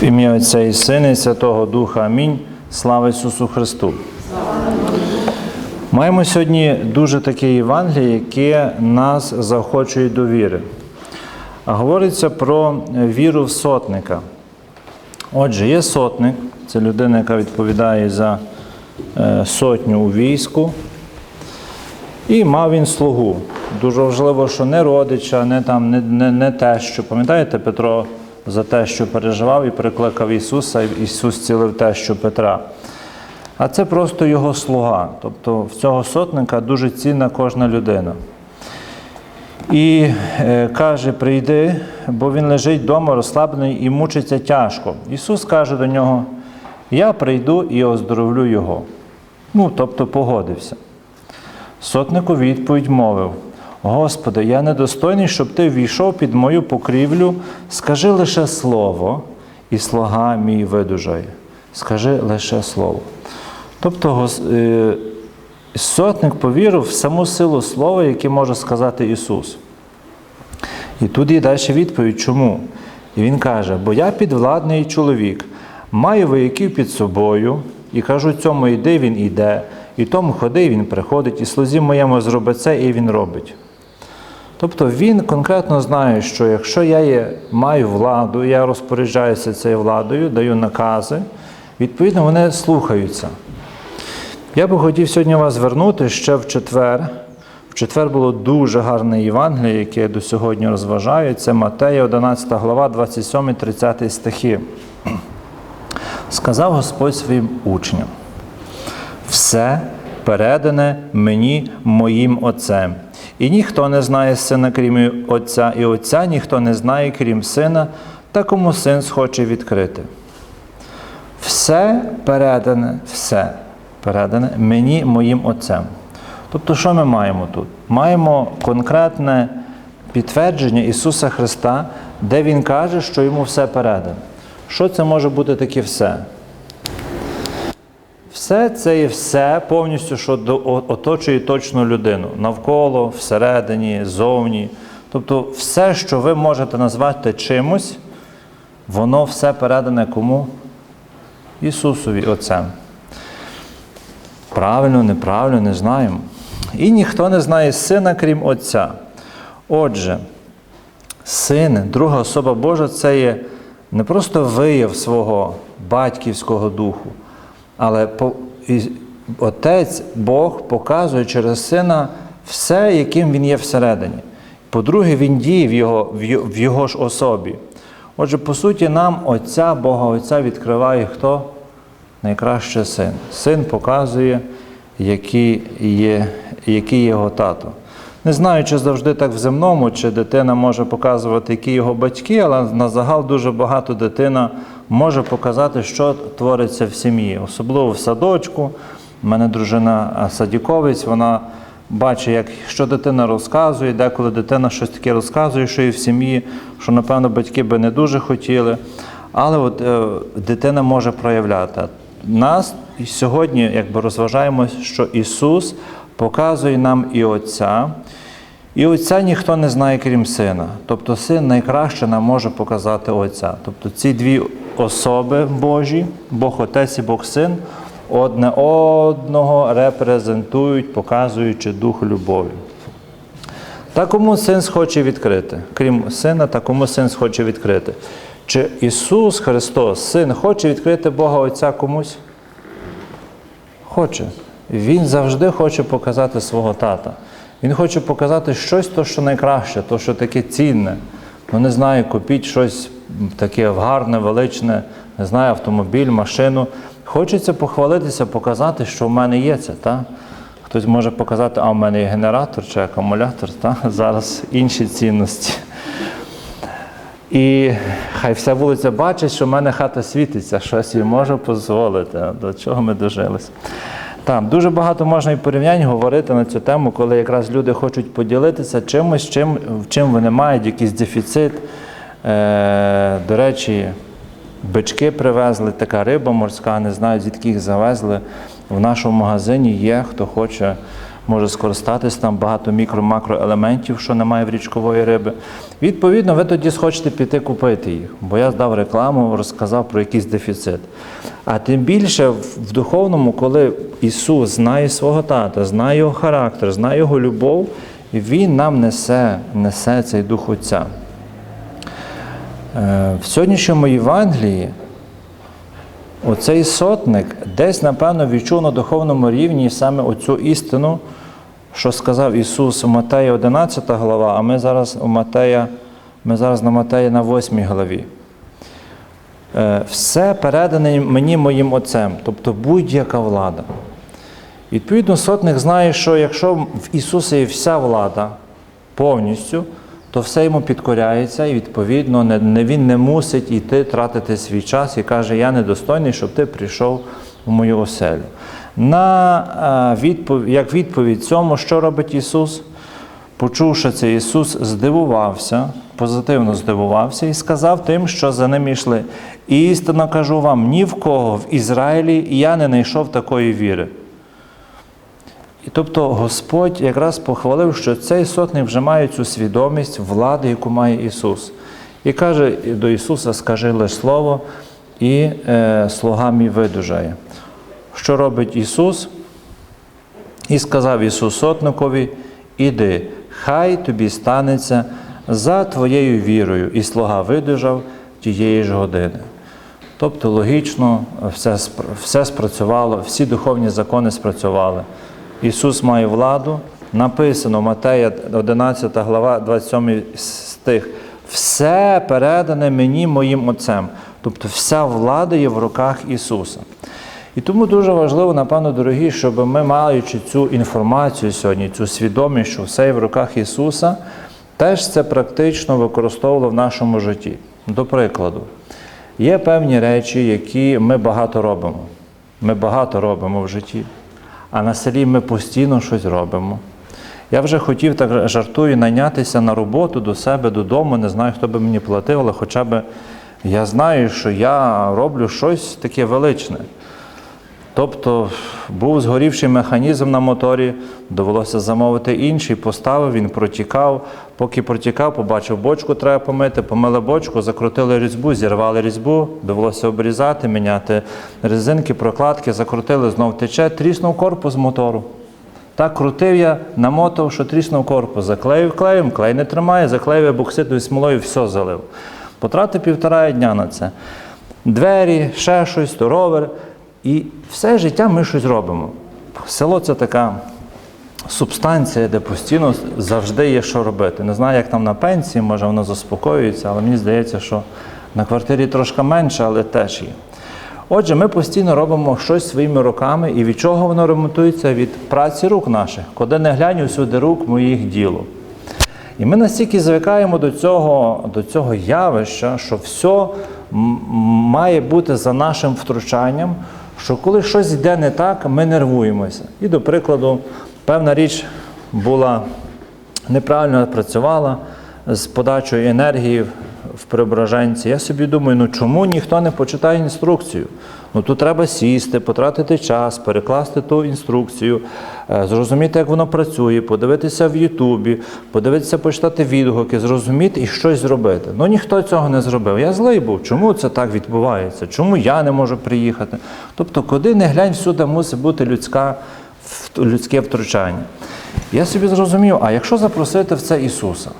В ім'я Отця і Сина, і Святого Духа. Амінь. Слава Ісусу Христу. Маємо сьогодні дуже таке Євангеліє, яке нас заохочує до віри. Говориться про віру в сотника. Отже, є сотник, це людина, яка відповідає за е, сотню у війську. І мав він слугу. Дуже важливо, що не родича, не там, не, не, не те, що пам'ятаєте, Петро за те, що переживав і прикликав Ісуса, і Ісус цілив те, що Петра. А це просто його слуга. Тобто в цього сотника дуже цінна кожна людина. І е, каже: прийди, бо він лежить вдома розслаблений і мучиться тяжко. Ісус каже до нього: Я прийду і оздоровлю його. Ну, тобто погодився. Сотник у відповідь мовив: Господи, я недостойний, щоб ти війшов під мою покрівлю, скажи лише слово, і слуга мій видужає. Скажи лише слово. Тобто е, сотник повірив в саму силу слова, яке може сказати Ісус. І тут є далі відповідь, чому? І він каже: бо я підвладний чоловік, маю вояків під собою, і кажу, цьому йди, він іде, і тому ходи, він приходить, і слузі моєму зроби це, і він робить. Тобто він конкретно знає, що якщо я є, маю владу, я розпоряджаюся цією владою, даю накази, відповідно, вони слухаються. Я би хотів сьогодні вас звернути ще в четвер. В четвер було дуже гарне Євангеліє, яке я до сьогодні розважаю. Це Матея, 11 глава, 27-30 стихи. Сказав Господь своїм учням: все передане мені моїм Отцем. І ніхто не знає сина, крім Отця, і Отця ніхто не знає, крім сина, та кому син схоче відкрити. Все передане, все передане мені моїм Отцем. Тобто, що ми маємо тут? Маємо конкретне підтвердження Ісуса Христа, де Він каже, що йому все передане. Що це може бути таке все? Все це є все повністю, що оточує точну людину. Навколо, всередині, зовні. Тобто все, що ви можете назвати чимось, воно все передане кому? Ісусові Отцем. Правильно, неправильно, не знаємо. І ніхто не знає сина, крім Отця. Отже, син, друга особа Божа, це є не просто вияв свого батьківського духу, але по- Отець Бог показує через сина все, яким він є всередині. По-друге, він діє в його, в його- ж особі. Отже, по суті, нам Отця, Бога Отця відкриває хто? Найкраще син. Син показує, який є, який його тато. Не знаю, чи завжди так в земному, чи дитина може показувати, які його батьки, але на загал дуже багато дитина може показати, що твориться в сім'ї, особливо в садочку. У мене дружина садіковець, вона бачить, як, що дитина розказує, деколи дитина щось таке розказує, що і в сім'ї, що, напевно, батьки би не дуже хотіли. Але от е, дитина може проявляти. Нас сьогодні якби розважаємо, що Ісус показує нам і Отця, і Отця ніхто не знає, крім Сина. Тобто Син найкраще нам може показати Отця. Тобто ці дві особи Божі, Бог Отець і Бог Син, одне одного репрезентують, показуючи дух любові. Та кому син схоче відкрити, крім сина, та кому син схоче відкрити. Чи Ісус Христос, Син, хоче відкрити Бога Отця комусь? Хоче. Він завжди хоче показати свого тата. Він хоче показати щось, то, що найкраще, то, що таке цінне. Ну, не знаю, купіть щось таке гарне, величне, не знаю, автомобіль, машину. Хочеться похвалитися, показати, що в мене є це. Та? Хтось може показати, а в мене є генератор чи акумулятор, та? зараз інші цінності. І хай вся вулиця бачить, що в мене хата світиться, щось їй можу дозволити, до чого ми дожилися. Так, дуже багато можна і порівнянь говорити на цю тему, коли якраз люди хочуть поділитися чимось, чим, чим вони мають якийсь дефіцит. Е, до речі, бички привезли, така риба морська, не знаю, звідки їх завезли. В нашому магазині є, хто хоче може скористатись там багато мікро-макроелементів, що немає в річкової риби. Відповідно, ви тоді схочете піти купити їх, бо я здав рекламу, розказав про якийсь дефіцит. А тим більше в духовному, коли Ісус знає свого тата, знає його характер, знає його любов, Він нам несе, несе цей дух Отця. Е, В сьогоднішньому Євангелії оцей сотник десь, напевно, відчув на духовному рівні саме оцю істину, що сказав Ісус у Матея 11 глава, а ми зараз у Матея, ми зараз на Матея на 8 главі. Е, Все передане мені моїм Отцем, тобто будь-яка влада. Відповідно, сотник знає, що якщо в Ісуса є вся влада повністю, то все йому підкоряється, і відповідно не, він не мусить іти тратити свій час і каже, я недостойний, щоб ти прийшов в мою оселю. На, е, відпов... Як відповідь цьому, що робить Ісус? Почувши це, Ісус здивувався, позитивно здивувався і сказав тим, що за ним йшли. Істинно кажу вам, ні в кого в Ізраїлі я не знайшов такої віри. І тобто Господь якраз похвалив, що цей сотник вже має цю свідомість влади, яку має Ісус. І каже до Ісуса: скажи лише Слово, і е, слуга мій видужає. Що робить Ісус? І сказав Ісус сотникові: Іди, хай тобі станеться за твоєю вірою, і слуга видужав тієї ж години. Тобто логічно все, все спрацювало, всі духовні закони спрацювали. Ісус має владу. Написано Матея 11 глава, 27 стих. Все передане мені моїм Отцем. Тобто вся влада є в руках Ісуса. І тому дуже важливо, напевно, дорогі, щоб ми, маючи цю інформацію сьогодні, цю свідомість, що все є в руках Ісуса, теж це практично використовували в нашому житті. До прикладу, є певні речі, які ми багато робимо. Ми багато робимо в житті, а на селі ми постійно щось робимо. Я вже хотів так жартую найнятися на роботу до себе додому, не знаю, хто би мені платив, але хоча б я знаю, що я роблю щось таке величне. Тобто був згорівший механізм на моторі, довелося замовити інший, поставив, він протікав. Поки протікав, побачив бочку, треба помити, помили бочку, закрутили різьбу, зірвали різьбу, довелося обрізати, міняти резинки, прокладки, закрутили, знов тече, тріснув корпус мотору. Так крутив я, намотав, що тріснув корпус, заклеїв клеєм, клей не тримає, заклеїв бокситною смолою, все залив. Потратив півтора дня на це. Двері, ще щось, ровер. І все життя ми щось робимо. Село це така субстанція, де постійно завжди є що робити. Не знаю, як там на пенсії, може воно заспокоюється, але мені здається, що на квартирі трошки менше, але теж є. Отже, ми постійно робимо щось своїми руками, і від чого воно ремонтується? Від праці рук наших. Куди не глянь, усюди рук моїх діло. І ми настільки звикаємо до цього, до цього явища, що все має бути за нашим втручанням, що коли щось йде не так, ми нервуємося. І, до прикладу, певна річ була неправильно працювала з подачою енергії в преображенці. Я собі думаю, ну чому ніхто не почитає інструкцію? Ну тут треба сісти, потратити час, перекласти ту інструкцію, е, зрозуміти, як воно працює, подивитися в Ютубі, подивитися, почитати відгуки, зрозуміти і щось зробити. Ну ніхто цього не зробив. Я злий був. Чому це так відбувається? Чому я не можу приїхати? Тобто, куди не глянь, всюди мусить бути людська, людське втручання. Я собі зрозумів, а якщо запросити в це Ісуса?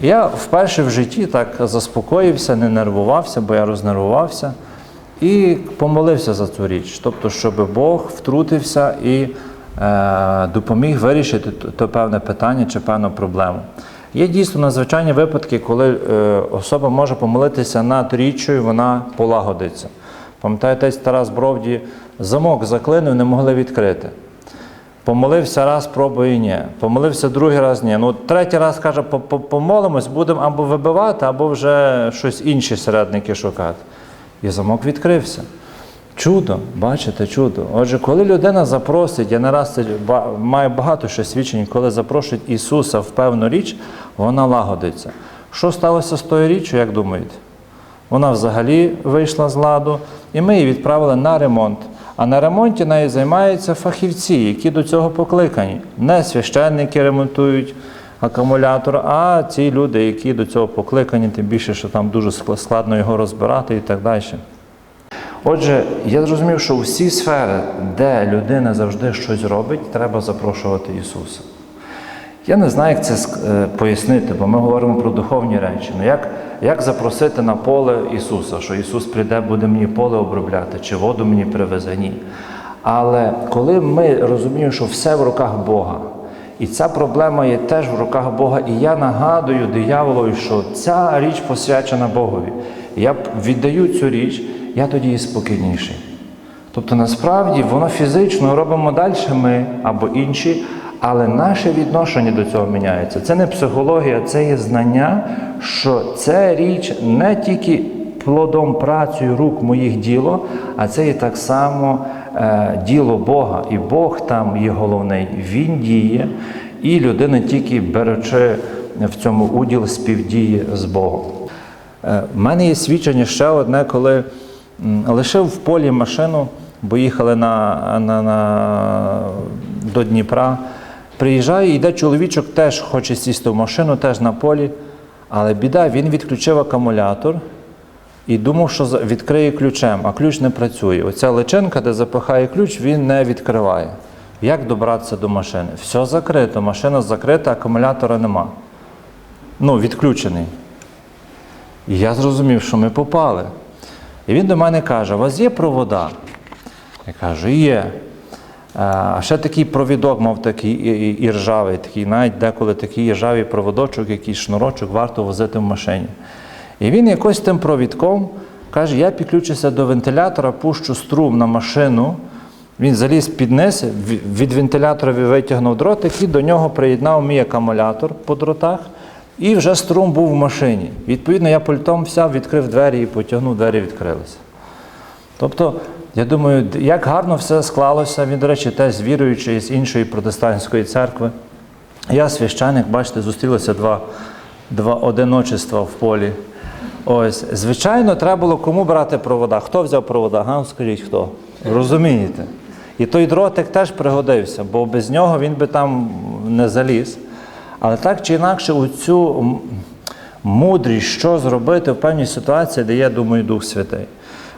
Я вперше в житті так заспокоївся, не нервувався, бо я рознервувався, і помолився за цю річ. Тобто, щоб Бог втрутився і е, допоміг вирішити то, певне питання чи певну проблему. Є дійсно надзвичайні випадки, коли е, особа може помолитися над річчю, і вона полагодиться. Пам'ятаєте, Тарас Бровді замок заклинив, не могли відкрити. Помолився раз, пробує ні. Помолився другий раз ні. Ну, третій раз каже, «По- по- помолимось, будемо або вибивати, або вже щось інші середники шукати. І замок відкрився. Чудо, бачите, чудо. Отже, коли людина запросить, я не раз це багато ще свідчень, коли запрошують Ісуса в певну річ, вона лагодиться. Що сталося з тою річчю, як думаєте? Вона взагалі вийшла з ладу, і ми її відправили на ремонт. А на ремонті нею займаються фахівці, які до цього покликані. Не священники ремонтують акумулятор, а ці люди, які до цього покликані, тим більше, що там дуже складно його розбирати і так далі. Отже, я зрозумів, що всі сфери, де людина завжди щось робить, треба запрошувати Ісуса. Я не знаю, як це е, пояснити, бо ми говоримо про духовні речі. Ну як, як запросити на поле Ісуса, що Ісус прийде, буде мені поле обробляти, чи воду мені привезе? Ні. Але коли ми розуміємо, що все в руках Бога, і ця проблема є теж в руках Бога, і я нагадую дияволові, що ця річ посвячена Богові. Я віддаю цю річ, я тоді і спокійніший. Тобто насправді воно фізично робимо далі ми або інші, але наше відношення до цього міняється. Це не психологія, це є знання, що це річ не тільки плодом праці рук моїх діло, а це є так само діло Бога. І Бог там є головний. Він діє, і людина тільки беручи в цьому уділ співдіє з Богом. Е, В мене є свідчення ще одне, коли лишив в полі машину, бо їхали на, на, на, до Дніпра. Приїжджає, йде чоловічок, теж хоче сісти в машину, теж на полі. Але біда, він відключив акумулятор і думав, що відкриє ключем, а ключ не працює. Оця личинка, де запихає ключ, він не відкриває. Як добратися до машини? Все закрито, машина закрита, акумулятора нема. Ну, відключений. І я зрозумів, що ми попали. І він до мене каже: у вас є провода? Я кажу, є. Е, А ще такий провідок мав такий і, ржавий, такий, навіть деколи такий ржавий проводочок, якийсь шнурочок варто возити в машині. І він якось тим провідком каже: я підключуся до вентилятора, пущу струм на машину. Він заліз під низ, від вентилятора витягнув дротик і до нього приєднав мій акумулятор по дротах, і вже струм був в машині. Відповідно, я пультом взяв, відкрив двері і потягнув, двері відкрилися. Тобто, я думаю, як гарно все склалося. Він, до речі, теж з з іншої протестантської церкви. Я священик, бачите, зустрілися два, два одиночества в полі. Ось, звичайно, треба було кому брати провода. Хто взяв провода? Га? Скажіть хто? Розумієте? І той дротик теж пригодився, бо без нього він би там не заліз. Але так чи інакше, у цю мудрість, що зробити в певній ситуації, де є, думаю, Дух Святий.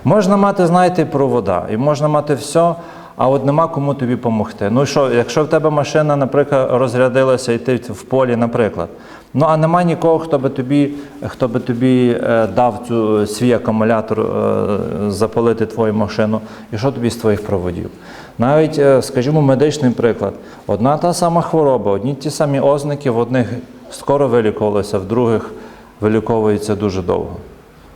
Можна мати, знаєте, провода, і можна мати все, а от нема кому тобі допомогти. Ну що, якщо в тебе машина, наприклад, розрядилася і ти в полі, наприклад, ну а нема нікого, хто би тобі, хто би тобі е, дав цю, свій акумулятор е, запалити твою машину, і що тобі з твоїх проводів? Навіть, е, скажімо, медичний приклад. Одна та сама хвороба, одні ті самі ознаки, в одних скоро вилікувалися, в других виліковується дуже довго.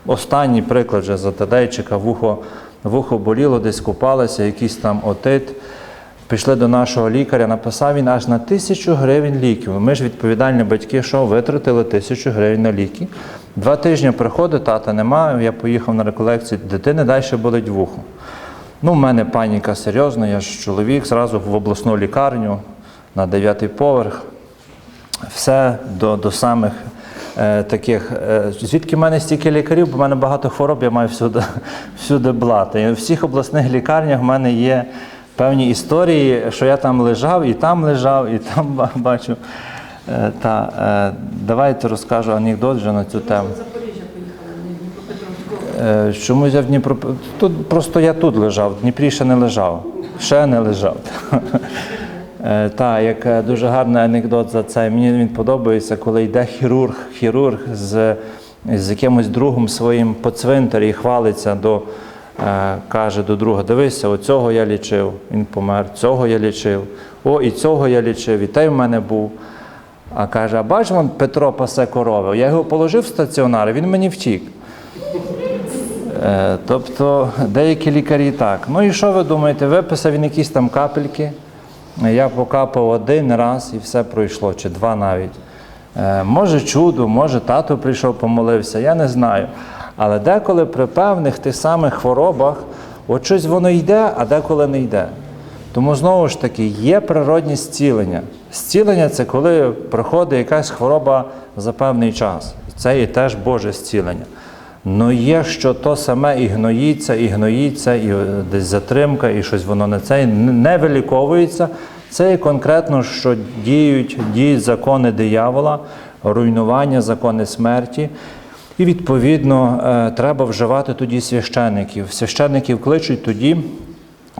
Останній приклад вже за Тадейчика, вухо, вухо боліло, десь купалися, якийсь там отит. Пішли до нашого лікаря, написав він аж на тисячу гривень ліків. Ми ж відповідальні батьки, що витратили тисячу гривень на ліки. Два тижні приходить, тата немає, я поїхав на реколекцію, дитини далі болить вухо. Ну, в мене паніка серйозна, я ж чоловік, зразу в обласну лікарню на дев'ятий поверх все до, до самих е, таких. Е, звідки в мене стільки лікарів, бо в мене багато хвороб, я маю всюди, всюди блати. І в всіх обласних лікарнях в мене є певні історії, що я там лежав, і там лежав, і там бачу. Е, та, е, давайте розкажу анекдот вже на цю тему. Е, Чомусь я в Дніпро... Тут просто я тут лежав, в Дніпрі ще не лежав. Ще не лежав. Так, як дуже гарний анекдот за це. Мені він подобається, коли йде хірург, хірург з, з якимось другом своїм по цвинтарі і хвалиться до, каже до друга: дивися, оцього я лічив, він помер, цього я лічив, о, і цього я лічив, і той в мене був. А каже: а бач, вон Петро пасе корови. Я його положив в стаціонар, він мені втік. Е, Тобто деякі лікарі так. Ну і що ви думаєте? Виписав він якісь там капельки. Я покапав один раз і все пройшло, чи два навіть. Е, Може чудо, може тато прийшов, помолився, я не знаю. Але деколи при певних тих самих хворобах, от щось воно йде, а деколи не йде. Тому знову ж таки є природні зцілення. Зцілення це коли приходить якась хвороба за певний час. Це є теж Боже зцілення. Ну є, що то саме і гноїться, і гноїться, і е, десь затримка, і щось воно не це не виліковується. Це є конкретно, що діють, діють закони диявола, руйнування, закони смерті. І відповідно е, треба вживати тоді священиків. Священиків кличуть тоді,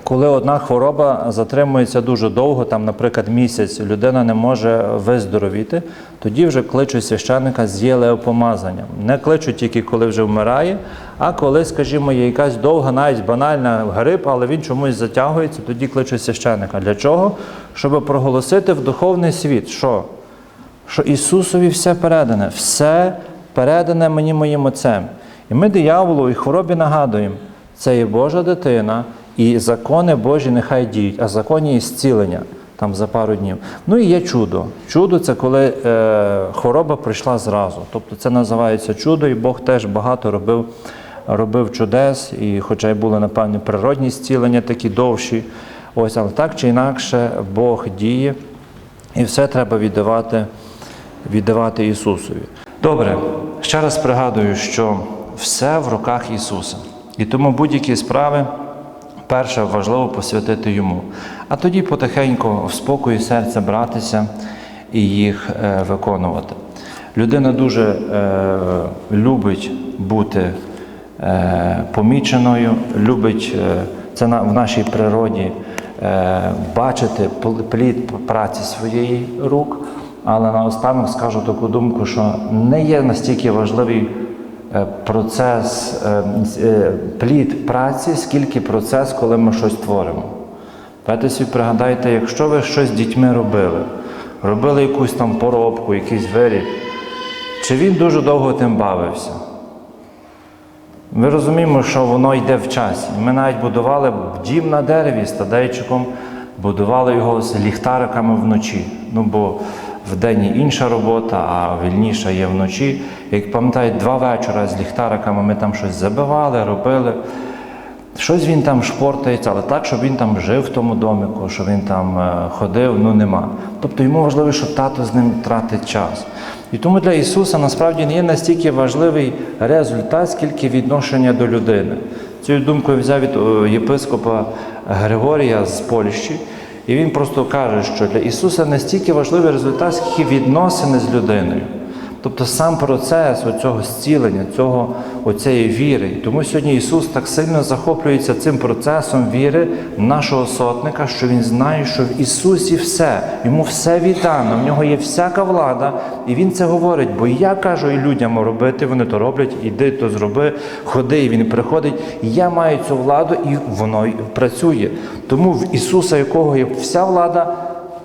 коли одна хвороба затримується дуже довго, там, наприклад, місяць, людина не може виздоровіти, тоді вже кличуть священника з єлеопомазанням. Не кличуть тільки коли вже вмирає, а коли, скажімо, є якась довга, навіть банальна грип, але він чомусь затягується, тоді кличуть священника. Для чого? Щоб проголосити в духовний світ, що? що Ісусові все передане, все передане мені моїм Отцем. І ми дияволу і хворобі нагадуємо, це є Божа дитина, і закони Божі нехай діють, а закони є зцілення там за пару днів. Ну і є чудо. Чудо це коли е, хвороба прийшла зразу. Тобто це називається чудо, і Бог теж багато робив, робив чудес, і хоча й були, напевне, природні зцілення такі довші. Ось, але так чи інакше Бог діє, і все треба віддавати, віддавати Ісусові. Добре, ще раз пригадую, що все в руках Ісуса. І тому будь-які справи, перше важливо посвятити Йому. А тоді потихеньку в спокої серця братися і їх е, виконувати. Людина дуже е, любить бути е, поміченою, любить е, це на, в нашій природі е, бачити пл- плід праці своєї рук. Але наостанок скажу таку думку, що не є настільки важливий е, процес, е, е, плід праці, скільки процес, коли ми щось творимо. Давайте собі пригадайте, якщо ви щось з дітьми робили, робили якусь там поробку, якийсь виріб, чи він дуже довго тим бавився? Ми розуміємо, що воно йде в часі. Ми навіть будували дім на дереві з тадейчиком, будували його з ліхтариками вночі. Ну бо вдень інша робота, а вільніша є вночі. Як пам'ятають, два вечора з ліхтариками ми там щось забивали, робили. Щось він там шпортається, але так, щоб він там жив в тому домику, щоб він там е, ходив, ну нема. Тобто йому важливо, щоб тато з ним тратить час. І тому для Ісуса насправді не є настільки важливий результат, скільки відношення до людини. Цю думку я взяв від єпископа Григорія з Польщі, і він просто каже, що для Ісуса настільки важливий результат, відносини з людиною. Тобто сам процес оцього зцілення, цього, оцієї віри. Тому сьогодні Ісус так сильно захоплюється цим процесом віри нашого сотника, що Він знає, що в Ісусі все, йому все віддано, в нього є всяка влада, і Він це говорить. Бо я кажу і людям робити, вони то роблять, іди то зроби, ходи, і він приходить. Я маю цю владу, і воно працює. Тому в Ісуса, якого є вся влада.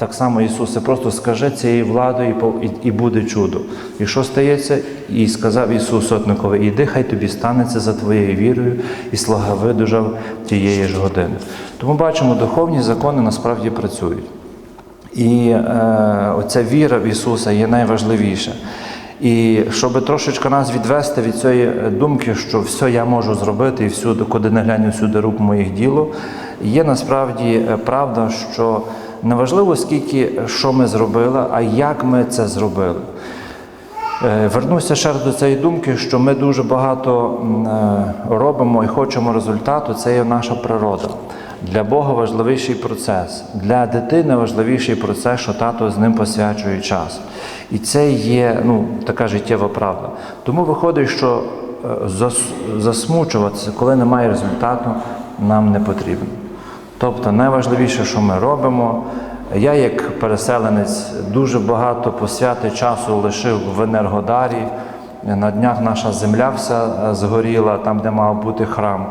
Так само Ісусе, просто скажи цією владою і, буде чудо. І що стається? І сказав Ісус сотникові, іди, хай тобі станеться за твоєю вірою, і слага видужав тієї ж години. Тому бачимо, духовні закони насправді працюють. І е, оця віра в Ісуса є найважливіша. І щоб трошечки нас відвести від цієї думки, що все я можу зробити, і всюди, куди не глянь, всюди рук моїх діло, є насправді е, правда, що неважливо скільки що ми зробили, а як ми це зробили. Е, Вернуся ще раз до цієї думки, що ми дуже багато е, робимо і хочемо результату, це є наша природа. Для Бога важливіший процес, для дитини важливіший процес, що тато з ним посвячує час. І це є ну, така життєва правда. Тому виходить, що е, засмучуватися, коли немає результату, нам не потрібно. Тобто найважливіше, що ми робимо. Я, як переселенець, дуже багато посвяти часу лишив в Енергодарі. На днях наша земля вся е, згоріла, там, де мав бути храм.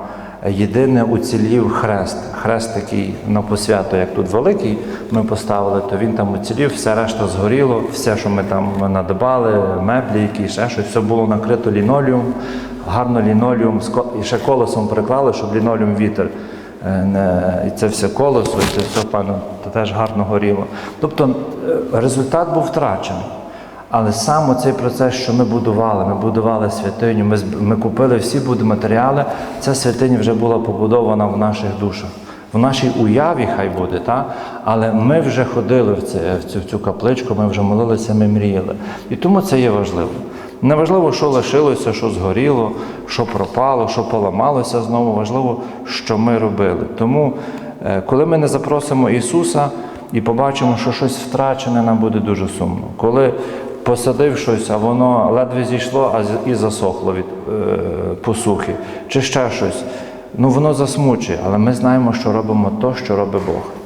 Єдине уцілів хрест. Хрест такий на посвято, як тут великий, ми поставили, то він там уцілів, все решта згоріло, все, що ми там надбали, меблі, які ще щось, все було накрито лінолеум, гарно ко- і ще колесом приклали, щоб лінолеум вітер і це все колесо, і це все певно теж гарно горіло. Тобто е, результат був втрачений. Але сам цей процес, що ми будували, ми будували святиню, ми, ми купили всі будматеріали, ця святиня вже була побудована в наших душах. В нашій уяві хай буде, та? але ми вже ходили в, це, в, цю, в цю капличку, ми вже молилися, ми мріяли. І тому це є важливо. Неважливо, що лишилося, що згоріло, що пропало, що поламалося знову. Важливо, що ми робили. Тому, е, коли ми не запросимо Ісуса і побачимо, що щось втрачене, нам буде дуже сумно. Коли посадив щось, а воно ледве зійшло, а і засохло від е, посухи, чи ще щось. Ну воно засмучує, але ми знаємо, що робимо то, що робить Бог.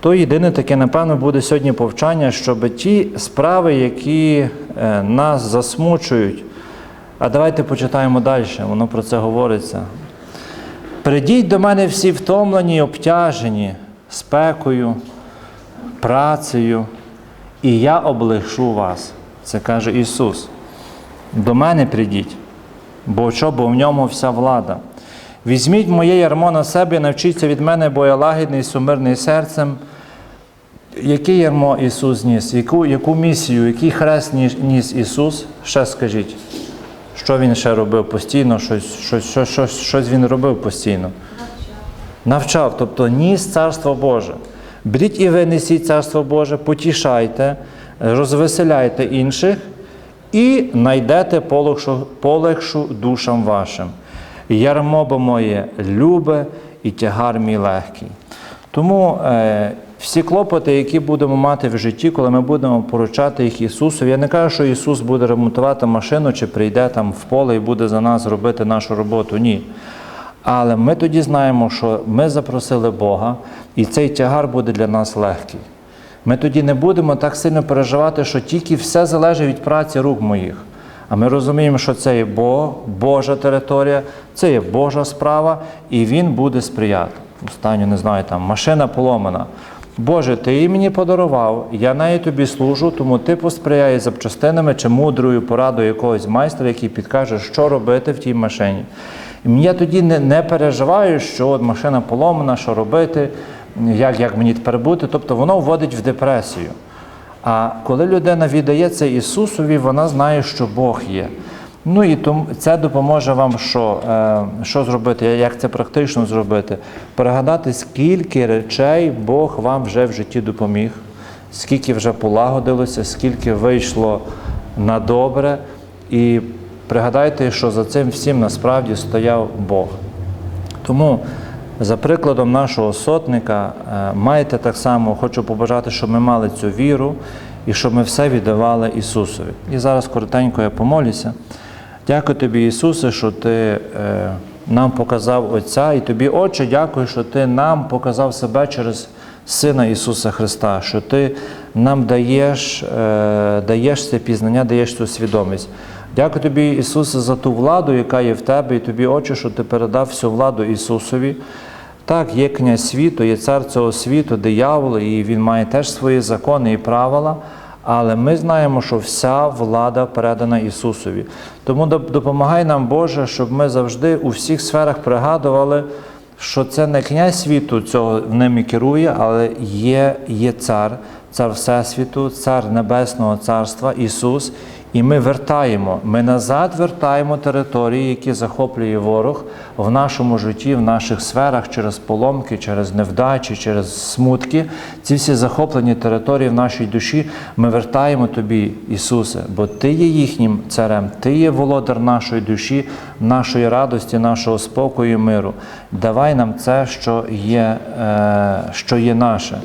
То єдине таке, напевно, буде сьогодні повчання, щоб ті справи, які е, нас засмучують, а давайте почитаємо далі, воно про це говориться. Придіть до мене всі втомлені, й обтяжені спекою, працею, і я облегшу вас. Це каже Ісус. До мене придіть, бо що, бо в ньому вся влада. Візьміть моє ярмо на себе навчіться від мене, бо я лагідний, сумирний серцем. Яке ярмо Ісус ніс? Яку, яку місію, який хрест ніс, ніс Ісус? Ще скажіть, що Він ще робив постійно, щось, щось, щось, щось, щось Він робив постійно. Навчав, тобто ніс Царство Боже. Беріть і ви несіть Царство Боже, потішайте, розвеселяйте інших і найдете полегшу, полегшу душам вашим. Ярмо бо моє любе і тягар мій легкий. Тому е, всі клопоти, які будемо мати в житті, коли ми будемо поручати їх Ісусу, я не кажу, що Ісус буде ремонтувати машину чи прийде там в поле і буде за нас робити нашу роботу. Ні. Але ми тоді знаємо, що ми запросили Бога, і цей тягар буде для нас легкий. Ми тоді не будемо так сильно переживати, що тільки все залежить від праці рук моїх. А ми розуміємо, що це є Бог, Божа територія, це є Божа справа, і Він буде сприяти. Останню, не знаю, там машина поломана. Боже, ти її мені подарував, я нею тобі служу, тому ти посприяєш запчастинами чи мудрою порадою якогось майстра, який підкаже, що робити в тій машині. І я тоді не, не переживаю, що от машина поломана, що робити, як, як мені тепер бути. Тобто воно вводить в депресію. А коли людина віддається Ісусові, вона знає, що Бог є. Ну і тому це допоможе вам, що, е, що зробити, як це практично зробити. Пригадати, скільки речей Бог вам вже в житті допоміг, скільки вже полагодилося, скільки вийшло на добре. І пригадайте, що за цим всім насправді стояв Бог. Тому, за прикладом нашого сотника, е, маєте так само, хочу побажати, щоб ми мали цю віру і щоб ми все віддавали Ісусові. І зараз коротенько я помолюся. Дякую тобі, Ісусе, що Ти е, нам показав Отця, і тобі, Отче, дякую, що Ти нам показав себе через Сина Ісуса Христа, що Ти нам даєш, е, даєш це пізнання, даєш цю свідомість. Дякую тобі, Ісусе, за ту владу, яка є в тебе, і тобі, Отче, що ти передав всю владу Ісусові. Так, є князь світу, є цар цього світу, диявол, і він має теж свої закони і правила. Але ми знаємо, що вся влада передана Ісусові. Тому допомагай нам, Боже, щоб ми завжди у всіх сферах пригадували, що це не князь світу цього ними керує, але є, є цар, цар Всесвіту, цар Небесного Царства, Ісус. І ми вертаємо, ми назад вертаємо території, які захоплює ворог в нашому житті, в наших сферах через поломки, через невдачі, через смутки. Ці всі захоплені території в нашій душі ми вертаємо тобі, Ісусе, бо Ти є їхнім царем, Ти є володар нашої душі, нашої радості, нашого спокою і миру. Давай нам це, що є, е, що є наше.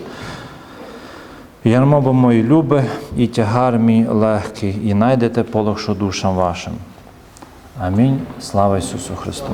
Ярмо бо мої любе, і тягар мій легкий, і найдете полегшу душам вашим. Амінь. Слава Ісусу Христу!